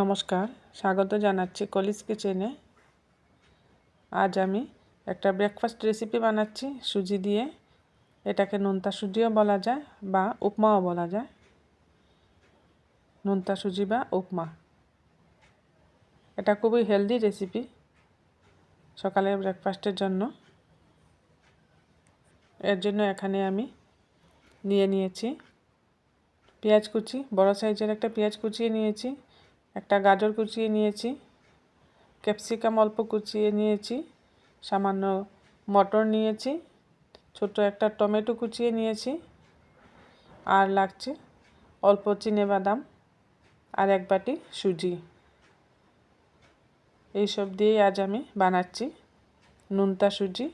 নমস্কার, স্বাগত জানাচ্ছি কলিস কিচেনে। আজ আমি একটা ব্রেকফাস্ট রেসিপি বানাচ্ছি, সুজি দিয়ে। এটাকে নোনতা সুজিও বলা যায় বা উপমাও বলা যায়। নোনতা সুজি বা উপমা। এটা খুবই হেলদি রেসিপি সকালের ব্রেকফাস্টের জন্য। এর জন্য এখানে আমি নিয়ে নিয়েছি পেঁয়াজ কুচি, বড় সাইজের একটা পেঁয়াজ কুচিয়ে নিয়েছি। একটা গাজর কুচিয়ে নিয়েছি, ক্যাপসিকাম অল্প কুচিয়ে নিয়েছি, সামান্য মটর নিয়েছি, ছোট একটা টমেটো কুচিয়ে নিয়েছি, আর লাগছে অল্প চিনে বাদাম আর এক বাটি সুজি। এইসব দিয়েই আজ আমি বানাচ্ছি নুনতা সুজি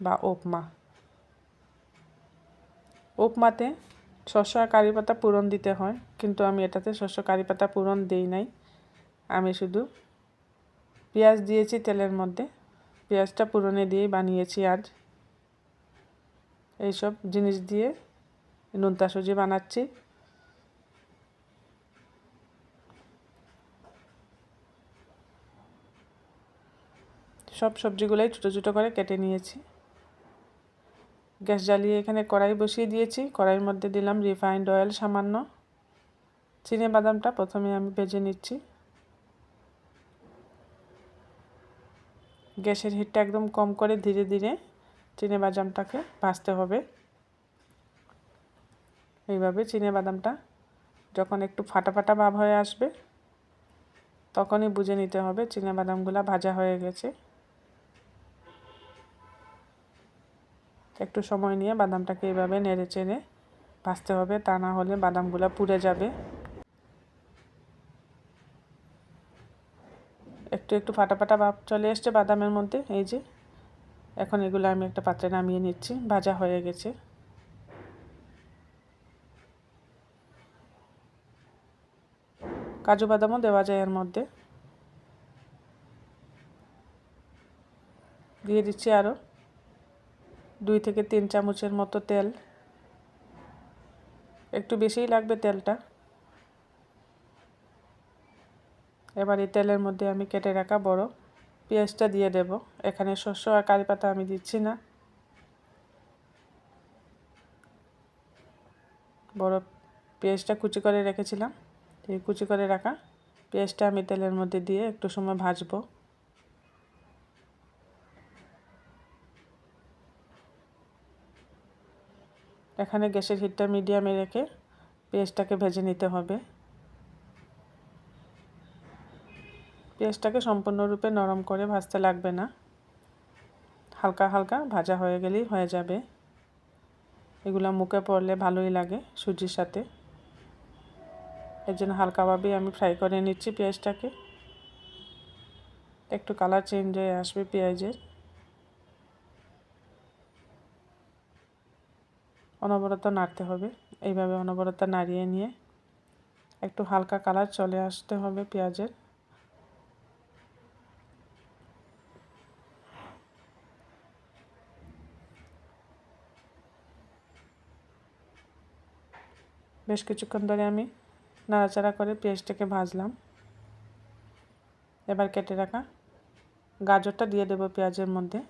বা উপমা উপমাতে শস্য আর কারি পাতা পূরণ দিতে হয়, কিন্তু আমি এটাতে শস্য কারি পাতা পূরণ দিই নাই। আমি শুধু পেঁয়াজ দিয়েছি তেলের মধ্যে। পেঁয়াজটা পুরনে দিয়েই বানিয়েছি আজ। এইসব জিনিস দিয়ে নুনতা সুজি বানাচ্ছি। সব সবজিগুলোই ছোটো ছোটো করে কেটে নিয়েছি। গ্যাস জ্বালিয়ে এখানে কড়াই বসিয়ে দিয়েছি। কড়াইয়ের মধ্যে দিলাম রিফাইন্ড অয়েল সামান্য। চিনে বাদামটা প্রথমে আমি ভেজে নিচ্ছি। গ্যাসের হিটটা একদম কম করে ধীরে ধীরে চিনে বাদামটাকে ভাজতে হবে। এইভাবে চিনে বাদামটা যখন একটু ফাটা ফাটা ভাব হয়ে আসবে, তখনই বুঝে নিতে হবে চিনে বাদামগুলো ভাজা হয়ে গেছে। একটু সময় নিয়ে বাদামটাকে এভাবে নেড়ে চেড়ে ভাজতে হবে, তা না হলে বাদামগুলো পুড়ে যাবে। একটু একটু ফাটা ফাটা ভাব চলে এসছে বাদামের মধ্যে, এই যে। এখন এগুলো আমি একটা পাত্রে নামিয়ে নিচ্ছি, ভাজা হয়ে গেছে। কাজু বাদামও দেওয়া যায় এর মধ্যে। দিয়ে দিচ্ছি আরও দুই থেকে তিন চামচের মতো তেল। একটু বেশিই লাগবে তেলটা। এবার এই তেলের মধ্যে আমি কেটে রাখা বড় পেঁয়াজটা দিয়ে দেব। এখানে শস্য আর কারি পাতা আমি দিচ্ছি না। বড় পেঁয়াজটা কুচি করে রেখেছিলাম। এই কুচি করে রাখা পেঁয়াজটা আমি তেলের মধ্যে দিয়ে একটু সময় ভাজবো। এখানে গ্যাসের হিটটা মিডিয়ামে রেখে পেঁয়াজটাকে ভেজে নিতে হবে। পেঁয়াজটাকে সম্পূর্ণরূপে নরম করে ভাজতে লাগবে না। হালকা হালকা ভাজা হয়ে গেলেই হয়ে যাবে। এগুলো মুখে পড়লে ভালোই লাগে সুজির সাথে। এর জন্য হালকাভাবেই আমি ফ্রাই করে নিচ্ছি পেঁয়াজটাকে একটু কালার চেঞ্জ হয়ে আসবে পেঁয়াজের। অনবরত নাড়তে হবে। এইভাবে অনবরত নাড়িয়ে নিয়ে একটু হালকা কালার চলে আসতে হবে পেঁয়াজের। বেশ কিছুক্ষণ ধরে আমি নাড়াচাড়া করে পেঁয়াজটাকে ভাজলাম। এবার কেটে রাখা গাজরটা দিয়ে দেবো পেঁয়াজের মধ্যে।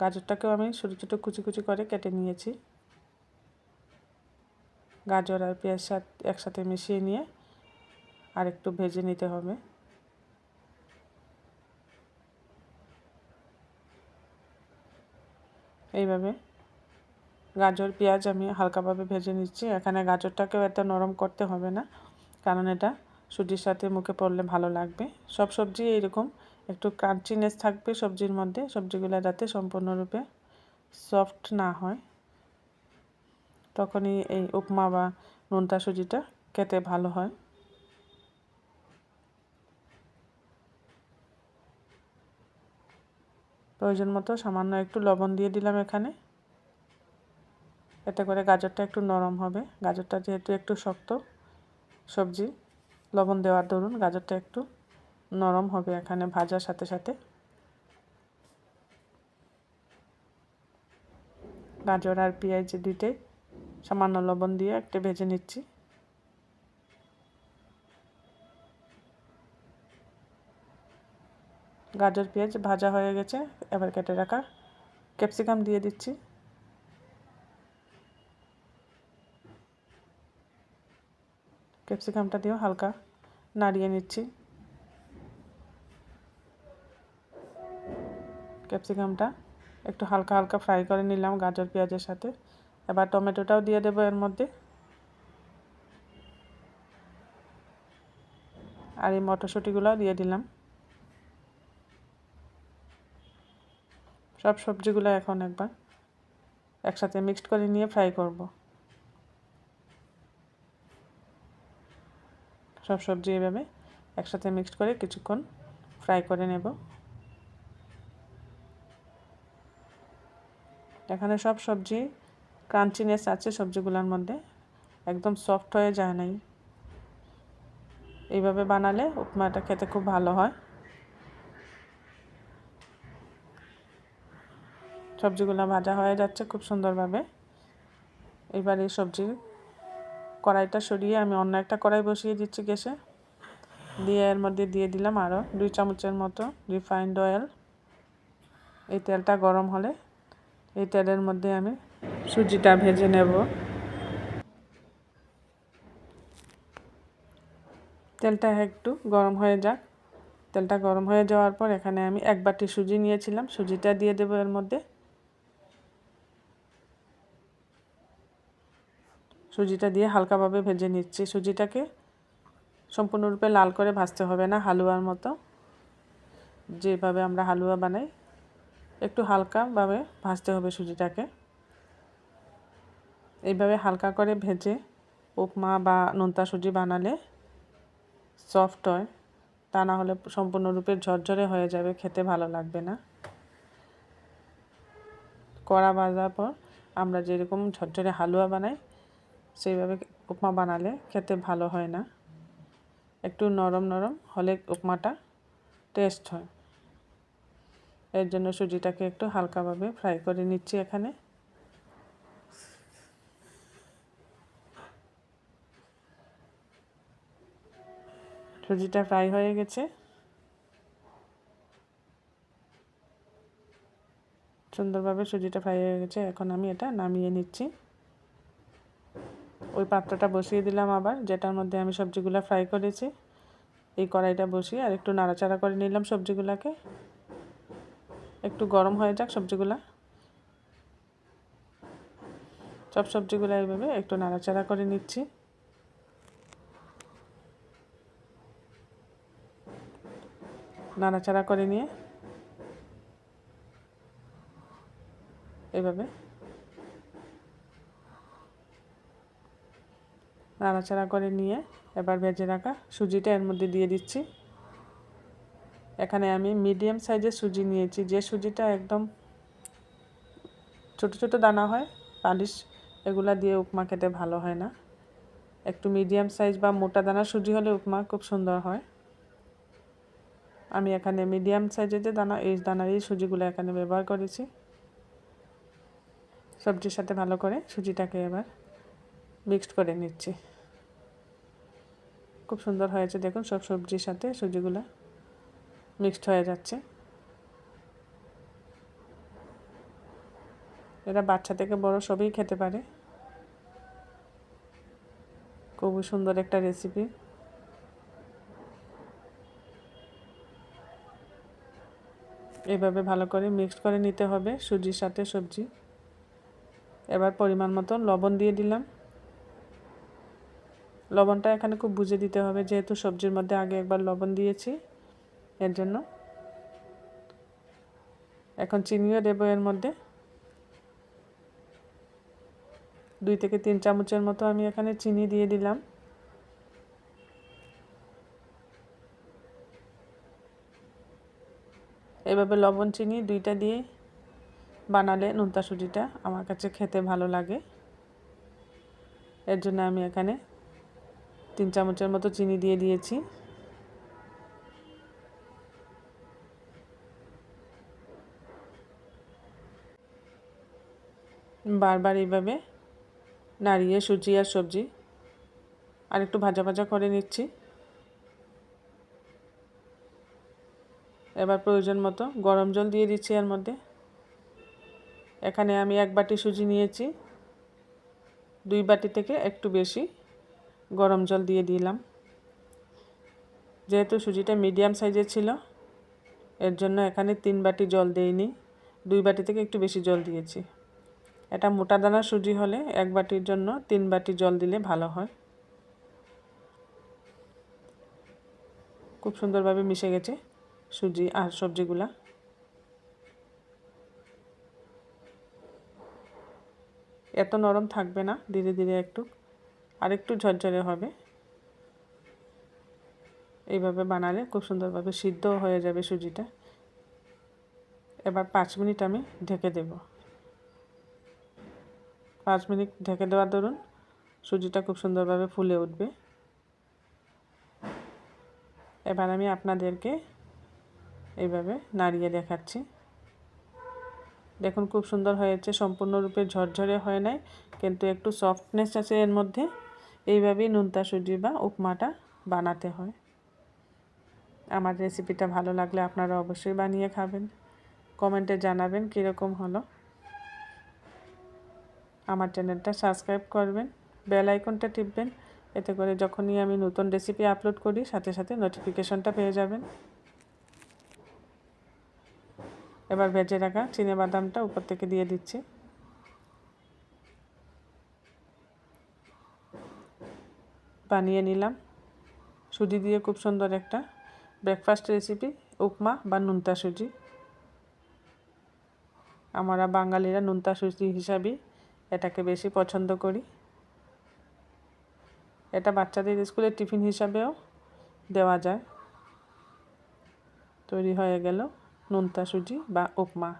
গাজরটাকেও আমি ছোটো ছোটো কুচি কুচি করে কেটে নিয়েছি। গাজর আর পেঁয়াজ একসাথে মিশিয়ে নিয়ে আর একটু ভেজে নিতে হবে। এইভাবে গাজর, পেঁয়াজ আমি হালকাভাবে ভেজে নিচ্ছি। এখানে গাজরটাকেও এত নরম করতে হবে না, কারণ এটা সুজির সাথে মুখে পড়লে ভালো লাগবে। সব সবজি এইরকম একটু ক্রাঞ্চিনেস থাকবে সবজির মধ্যে, সবজিগুলো যাতে সম্পূর্ণরূপে সফট না হয়। তখনই এই উপমা বা নোনতা সুজিটা খেতে ভালো হয়। প্রয়োজন মতো সামান্য একটু লবণ দিয়ে দিলাম এখানে। এতে করে গাজরটা একটু নরম হবে। গাজরটা যেহেতু একটু শক্ত সবজি, লবণ দেওয়ার দরুন গাজরটা একটু নরম হবে এখানে ভাজার সাথে সাথে। গাজর আর পেঁয়াজ দুইটাই সামান্য লবণ দিয়ে একটা ভেজে নিচ্ছি। গাজর, পেঁয়াজ ভাজা হয়ে গেছে, এবার কেটে রাখা ক্যাপসিকাম দিয়ে দিচ্ছি। ক্যাপসিকামটা দিয়েও হালকা নাড়িয়ে নিচ্ছি। ক্যাপসিকামটা। একটু হালকা হালকা ফ্রাই করে নিলাম গাজর, পেঁয়াজের সাথে। এবার টমেটোটাও দিয়ে দেবো এর মধ্যে। আর এই মটরশুঁটিগুলোও দিয়ে দিলাম। সব সবজিগুলো এখন একবার একসাথে মিক্সড করে নিয়ে ফ্রাই করব। সব সবজি এভাবে একসাথে মিক্সড করে কিছুক্ষণ ফ্রাই করে নেব। এখানে সব সবজি ক্রাঞ্চিনেস আছে সবজিগুলোর মধ্যে। একদম সফট হয়ে যায় নাই। এইভাবে বানালে উপমাটা খেতে খুব ভালো হয়। সবজিগুলো ভাজা হয়ে যাচ্ছে খুব সুন্দরভাবে। এবার এই সবজি কড়াইটা সরিয়ে আমি অন্য একটা কড়াই বসিয়ে দিচ্ছি গ্যাসে। দিয়ে এর মধ্যে দিয়ে দিলাম আরও দুই চামচের মতো রিফাইন্ড অয়েল এই তেলটা গরম হলে এই তেলের মধ্যে আমি সুজিটা ভেজে নেব। তেলটা একটু গরম হয়ে যাক। তেলটা গরম হয়ে যাওয়ার পর এখানে আমি এক বাটি সুজি নিয়েছিলাম। সুজিটা দিয়ে দেবো এর মধ্যে। সুজিটা দিয়ে হালকাভাবে ভেজে নিচ্ছি। সুজিটাকে সম্পূর্ণরূপে লাল করে ভাজতে হবে না, হালুয়ার মতো। যেভাবে আমরা হালুয়া বানাই একটু হালকাভাবে ভাজতে হবে সুজিটাকে। এইভাবে হালকা করে ভেজে উপমা বা নোনতা সুজি বানালে সফট হয়। তা না হলে সম্পূর্ণরূপে ঝরঝরে হয়ে যাবে, খেতে ভালো লাগবে না। কড়া ভাজার পর আমরা যেরকম ঝরঝরে হালুয়া বানাই, সেইভাবে উপমা বানালে খেতে ভালো হয় না। একটু নরম নরম হলে উপমাটা টেস্ট হয়। এর জন্য সুজিটাকে একটু হালকাভাবে ফ্রাই করে নিচ্ছি এখানে। সুজিটা ফ্রাই হয়ে গেছে। সুন্দরভাবে সুজিটা ফ্রাই হয়ে গেছে। এখন আমি এটা নামিয়ে নিচ্ছি। ওই পাত্রটা বসিয়ে দিলাম আবার, যেটার মধ্যে আমি সবজিগুলো ফ্রাই করেছি। এই কড়াইটা বসিয়ে আর একটু নাড়াচাড়া করে নিলাম সবজিগুলোকে। একটু গরম হয়ে যাক সবজিগুলা। সব সবজিগুলো এইভাবে একটু নাড়াচাড়া করে নিচ্ছি। নাড়াচাড়া করে নিয়ে এভাবে নাড়াচাড়া করে নিয়ে এবার ভেজে রাখা সুজিটা এর মধ্যে দিয়ে দিচ্ছি। এখানে আমি মিডিয়াম সাইজের সুজি নিয়েছি। যে সুজিটা একদম ছোট ছোট দানা হয়, পালিশ এগুলা দিয়ে উপমা খেতে ভালো হয় না। একটু মিডিয়াম সাইজ বা মোটা দানা সুজি হলে উপমা খুব সুন্দর হয়। আমি এখানে মিডিয়াম সাইজের যে দানা, এই দানারই সুজিগুলো এখানে ব্যবহার করেছি। সবজির সাথে ভালো করে সুজিটাকে এবার মিক্সড করে নিচ্ছি। খুব সুন্দর হয়েছে। দেখুন সব সবজির সাথে সুজিগুলো। মিক্সড হয়ে যাচ্ছে। এরা বাচ্চা থেকে বড় সবই খেতে পারে। খুবই সুন্দর একটা রেসিপি এভাবে ভালো করে মিক্সড করে নিতে হবে সুজির সাথে সবজি। এবার পরিমাণ মতো লবণ দিয়ে দিলাম। লবণটা এখানে খুব বুঝে দিতে হবে, যেহেতু সবজির মধ্যে আগে একবার লবণ দিয়েছি। এর জন্য। এখন চিনিও দেবো এর মধ্যে। দুই থেকে তিন চামচের মতো আমি এখানে চিনি দিয়ে দিলাম। এভাবে লবণ চিনি দুইটা দিয়ে বানালে নোনতা সুজিটা আমার কাছে খেতে ভালো লাগে। এর জন্য আমি এখানে তিন চামচের মতো চিনি দিয়ে দিয়েছি। বারবার এইভাবে নাড়িয়ে সুজি আর সবজি। আর একটু ভাজা ভাজা করে নিচ্ছি। এবার প্রয়োজন মতো গরম জল দিয়ে দিচ্ছি এর মধ্যে। এখানে আমি এক বাটি সুজি নিয়েছি। দুই বাটি থেকে একটু বেশি গরম জল দিয়ে দিলাম। যেহেতু সুজিটা মিডিয়াম সাইজের ছিল, এর জন্য এখানে তিন বাটি জল দিইনি। দুই বাটি থেকে একটু বেশি জল দিয়েছি। এটা মোটা দানা সুজি হলে এক বাটির জন্য তিন বাটি জল দিলে ভালো হয়। খুব সুন্দরভাবে মিশে গেছে সুজি আর সবজিগুলা। এত নরম থাকবে না, ধীরে ধীরে একটু, আর একটু ঝরঝরে হবে। এইভাবে বানালে খুব সুন্দরভাবে সিদ্ধ হয়ে যাবে সুজিটা। এবার পাঁচ মিনিট আমি ঢেকে দেব। পাঁচ মিনিট ঢেকে দেওয়ার দরুন সুজিটা খুব সুন্দরভাবে ফুলে উঠবে। এবার আমি আপনাদেরকে এইভাবে নাড়িয়ে দেখাচ্ছি। দেখুন খুব সুন্দর হয়েছে, সম্পূর্ণরূপে ঝরঝরে হয় নাই, কিন্তু একটু সফটনেস আছে এর মধ্যে। এইভাবেই নুনতা, সুজি বা উপমাটা বানাতে হয়। আমার রেসিপিটা ভালো লাগলে আপনারা অবশ্যই বানিয়ে খাবেন। কমেন্টে জানাবেন কীরকম হলো। আমার চ্যানেলটা সাবস্ক্রাইব করবেন, বেল আইকনটা টিপবেন, এতে করে যখনই আমি নতুন রেসিপি আপলোড করি, সাথে সাথে নোটিফিকেশনটা পেয়ে যাবেন। এবার ভেজে রাখা চিনে বাদামটা উপর থেকে দিয়ে দিচ্ছি। বানিয়ে নিলাম। সুজি দিয়ে খুব সুন্দর একটা ব্রেকফাস্ট রেসিপি উপমা বা নুনতা সুজি। আমরা বাঙালিরা নুনতা সুজি হিসাবেই এটাকে বেশি পছন্দ করি। এটা বাচ্চাদের স্কুলের টিফিন হিসাবেও দেওয়া যায়। তৈরি হয়ে গেল নুনতা সুজি বা উপমা।